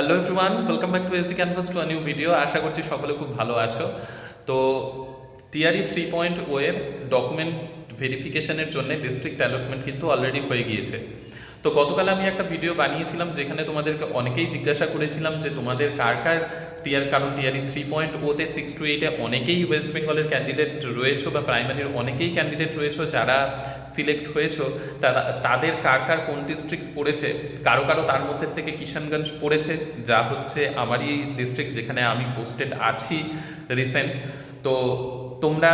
Hello everyone welcome back to AC canvas to new video আশা করছি সকলে খুব ভালো আছো। তো টিআরই থ্রি পয়েন্ট ওয়ের ডকুমেন্ট ভেরিফিকেশনের জন্য ডিস্ট্রিক্ট অ্যালটমেন্ট কিন্তু অলরেডি হয়ে গিয়েছে। তো গতকাল আমি একটা ভিডিও বানিয়েছিলাম যেখানে তোমাদেরকে অনেকেই জিজ্ঞাসা করেছিলাম যে তোমাদের কার কার টিআর কারণ টিআরই থ্রি পয়েন্ট ওতে সিক্স টু এইটে অনেকেই ওয়েস্ট বেঙ্গলের ক্যান্ডিডেট রয়েছে বা প্রাইমারির অনেকেই ক্যান্ডিডেট রয়েছে যারা সিলেক্ট হয়েছো, তারা, তাদের কার কার কোন ডিস্ট্রিক্ট পড়েছে, কারও কারও তার মধ্যে থেকে কিষানগঞ্জ পড়েছে, যা হচ্ছে আমারই ডিস্ট্রিক্ট যেখানে আমি পোস্টেড আছি রিসেন্ট তো তোমরা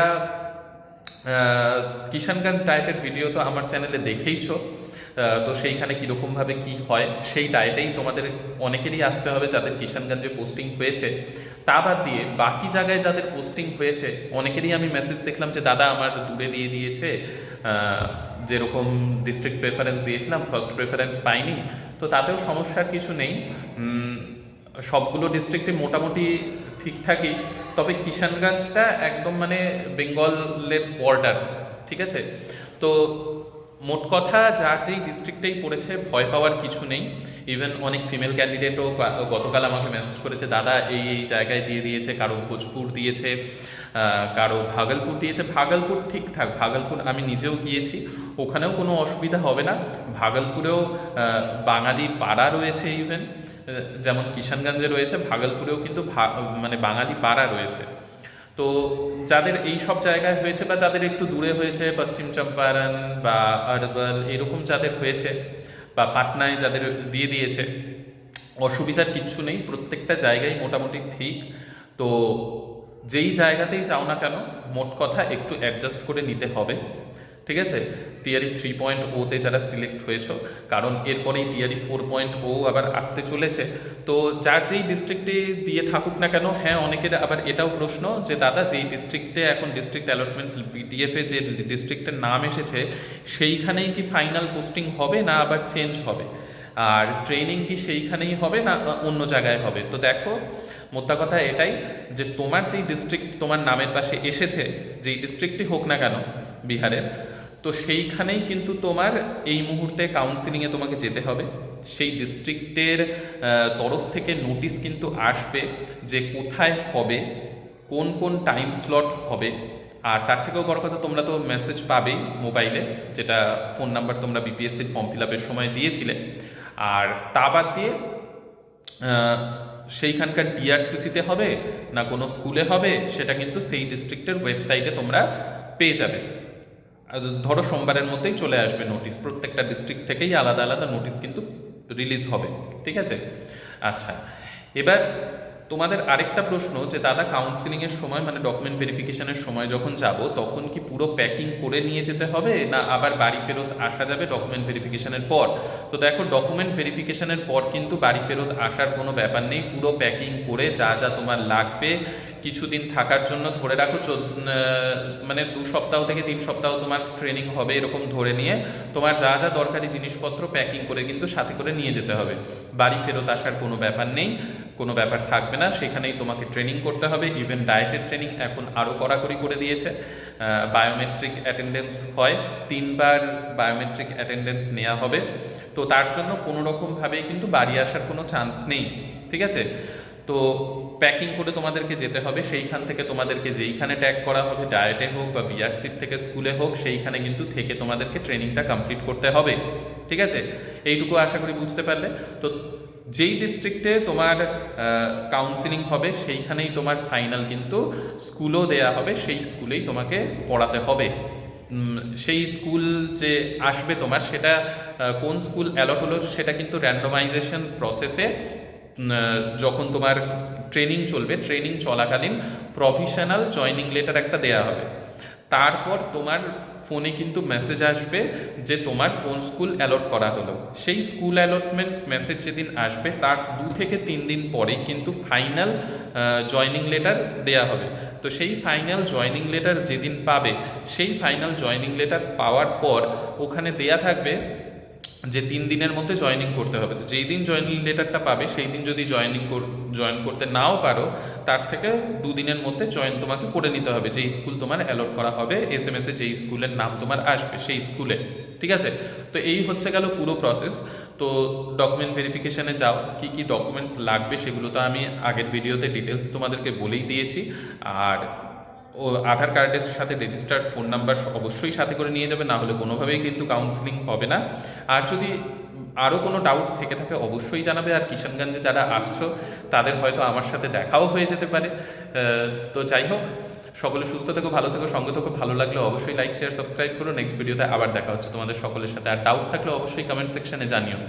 কিষানগঞ্জ ডায়েটের ভিডিও তো আমার চ্যানেলে দেখেইছো। তো সেইখানে কীরকমভাবে কি হয়, সেই ডায়েটেই তোমাদের অনেকেরই আসতে হবে যাদের কিষানগঞ্জে পোস্টিং হয়েছে। তা বাদ দিয়ে বাকি জায়গায় যাদের পোস্টিং হয়েছে, অনেকেরই আমি মেসেজ দেখলাম যে, দাদা, আমার দূরে দিয়ে দিয়েছে যেরকম ডিস্ট্রিক্ট প্রেফারেন্স দিয়েছিলাম ফার্স্ট প্রেফারেন্স পাইনি। তো তাতেও সমস্যার কিছু নেই। সবগুলো ডিস্ট্রিক্টে মোটামুটি ঠিকঠাকই, তবে কিষানগঞ্জটা একদম মানে বেঙ্গলের বর্ডার ঠিক আছে? তো মোট কথা, যার যেই ডিস্ট্রিক্টেই পড়েছে, ভয় পাওয়ার কিছু নেই। ইভেন অনেক ফিমেল ক্যান্ডিডেটও গতকাল আমাকে মেসেজ করেছে, দাদা, এই এই জায়গায় দিয়ে দিয়েছে, কারও ভোজপুর দিয়েছে কারও ভাগলপুর দিয়েছে। ভাগলপুর ঠিকঠাক ভাগলপুর আমি নিজেও গিয়েছি, ওখানেও কোনো অসুবিধা হবে না। ভাগলপুরেও বাঙালি পাড়া রয়েছে ইভেন যেমন কিষানগঞ্জে রয়েছে, ভাগলপুরেও কিন্তু মানে বাঙালি পাড়া রয়েছে। তো যাদের এই সব জায়গায় হয়েছে বা যাদের একটু দূরে হয়েছে, পশ্চিম চম্পারণ বা আরবল, এরকম যাদের হয়েছে বা পাটনায় যাদের দিয়ে দিয়েছে, অসুবিধার কিচ্ছু নেই, প্রত্যেকটা জায়গায় মোটামুটি ঠিক। তো যেই জায়গাতেই চাও না কেন, মোট কথা একটু অ্যাডজাস্ট করে নিতে হবে। ঠিক আছে? টিআরই থ্রি পয়েন্ট ওতে যারা সিলেক্ট হয়েছো, কারণ এরপরেই টিআরই ফোর পয়েন্ট ও আবার আসতে চলেছে। তো যার যেই ডিস্ট্রিক্টে দিয়ে থাকুক না কেন হ্যাঁ অনেকের আবার এটাও প্রশ্ন যে, দাদা, যেই ডিস্ট্রিক্টে এখন ডিস্ট্রিক্ট অ্যালটমেন্ট বিডিএফে যে ডিস্ট্রিক্টের নাম এসেছে, সেইখানেই কি ফাইনাল পোস্টিং হবে না আবার চেঞ্জ হবে? আর ট্রেনিং কি সেইখানেই হবে না অন্য জায়গায় হবে? তো দেখো, মোদ্দা কথা এটাই যে, তোমার যেই ডিস্ট্রিক্ট তোমার নামের পাশে এসেছে, যেই ডিস্ট্রিক্টই হোক না কেন, বিহারের তো সেইখানেই কিন্তু তোমার এই মুহূর্তে কাউন্সিলিংয়ে তোমাকে যেতে হবে। সেই ডিস্ট্রিক্টের তরফ থেকে নোটিশ কিন্তু আসবে যে কোথায় হবে, কোন কোন টাইম স্লট হবে। আর তার থেকেও বড় কথা, তোমরা তো মেসেজ পাবেই মোবাইলে যেটা ফোন নাম্বার তোমরা বিপিএসসির ফর্ম ফিল আপের সময় দিয়েছিলে। আর তা বাদ দিয়ে সেইখানকার ডিআরসিসিতে হবে, না কোনো স্কুলে হবে, সেটা কিন্তু সেই ডিস্ট্রিক্টের ওয়েবসাইটে তোমরা পেয়ে যাবে। ধরো সোমবারের মধ্যেই চলে আসবে নোটিশ প্রত্যেকটা ডিস্ট্রিক্ট থেকেই আলাদা আলাদা নোটিশ কিন্তু রিলিজ হবে, ঠিক আছে? আচ্ছা এবার তোমাদের আরেকটা প্রশ্ন যে, দাদা কাউন্সিলিংয়ের সময় মানে ডকুমেন্ট ভেরিফিকেশনের সময় যখন যাব, তখন কি পুরো প্যাকিং করে নিয়ে যেতে হবে, না আবার বাড়ি ফেরত আসা যাবে ডকুমেন্ট ভেরিফিকেশনের পর? তো দেখো ডকুমেন্ট ভেরিফিকেশনের পর কিন্তু বাড়ি ফেরত আসার কোনো ব্যাপার নেই, পুরো প্যাকিং করে যা যা তোমার লাগবে, কিছুদিন থাকার জন্য ধরে রাখো মানে দু সপ্তাহ থেকে তিন সপ্তাহ তোমার ট্রেনিং হবে এরকম ধরে নিয়ে, তোমার যা যা দরকারি জিনিসপত্র প্যাকিং করে কিন্তু সাথে করে নিয়ে যেতে হবে। বাড়ি ফেরত আসার কোনো ব্যাপার নেই। কোনো ব্যাপার থাকবে না। সেখানেই তোমাকে ট্রেনিং করতে হবে। ইভেন ডায়েটের ট্রেনিং এখন আরও কড়াকড়ি করে দিয়েছে। বায়োমেট্রিক অ্যাটেন্ডেন্স হয়। তিনবার বায়োমেট্রিক অ্যাটেন্ডেন্স নেওয়া হবে। তো তার জন্য কোনো রকমভাবেই কিন্তু বাড়ি আসার কোনো চান্স নেই। ঠিক আছে? তো প্যাকিং করে তোমাদেরকে যেতে হবে। সেইখান থেকে তোমাদেরকে যেইখানে ট্যাগ করা হবে ডায়েটে হোক বা বিআরসির থেকে স্কুলে হোক, সেইখানে কিন্তু থেকে তোমাদেরকে ট্রেনিংটা কমপ্লিট করতে হবে। ঠিক আছে? এইটুকু আশা করি বুঝতে পারলে। তো যেই ডিস্ট্রিক্টে তোমার কাউন্সিলিং হবে, সেইখানেই তোমার ফাইনাল কিন্তু স্কুলও দেয়া হবে, সেই স্কুলেই তোমাকে পড়াতে হবে। সেই স্কুল যে আসবে তোমার, সেটা কোন স্কুল অ্যালট হলো, সেটা কিন্তু র্যান্ডমাইজেশন প্রসেসে যখন তোমার ট্রেনিং চলবে ট্রেনিং চলাকালীন প্রফেশনাল জয়নিং লেটার একটা দেয়া হবে। তারপর তোমার ফোনে কিন্তু মেসেজ আসবে যে তোমার কোন স্কুল অ্যালট করা হলো। সেই স্কুল অ্যালটমেন্ট মেসেজ যেদিন আসবে, তার দু থেকে তিন দিন পরেই কিন্তু ফাইনাল জয়নিং লেটার দেয়া হবে। তো সেই ফাইনাল জয়নিং লেটার যেদিন পাবে, সেই ফাইনাল জয়নিং লেটার পাওয়ার পর ওখানে দেয়া থাকবে যে তিন দিনের মধ্যে জয়েনিং করতে হবে। তো যেই দিন জয়েনিং লেটারটা পাবে, সেই দিন যদি জয়েনিং জয়েন করতে নাও পারো, তার থেকে দুদিনের মধ্যে জয়েন তোমাকে করে নিতে হবে। যেই স্কুল তোমার অ্যালট করা হবে এস এম এসে যেই স্কুলের নাম তোমার আসবে, সেই স্কুলে ঠিক আছে? তো এই হচ্ছে গেল পুরো প্রসেস তো ডকুমেন্ট ভেরিফিকেশানে যাও, কি কি ডকুমেন্টস লাগবে সেগুলো তো আমি আগের ভিডিওতে ডিটেলস তোমাদেরকে বলেই দিয়েছি। আর ও, আধার কার্ডের সাথে রেজিস্টার্ড ফোন নাম্বার অবশ্যই সাথে করে নিয়ে যাবে, না হলে কোনোভাবেই কিন্তু কাউন্সিলিং হবে না। আর যদি আরও কোনো ডাউট থেকে থাকে, অবশ্যই জানাবে। আর কিষানগঞ্জে যারা আসছো, তাদের হয়তো আমার সাথে দেখাও হয়ে যেতে পারে। তো যাই হোক, সকলে সুস্থ থেকো, ভালো থেকো, সঙ্গে থেকো, ভালো লাগলে অবশ্যই লাইক শেয়ার সাবস্ক্রাইব করো। নেক্সট ভিডিওতে আবার দেখা হচ্ছে তোমাদের সকলের সাথে। আর ডাউট থাকলে অবশ্যই কমেন্ট সেকশনে জানিও।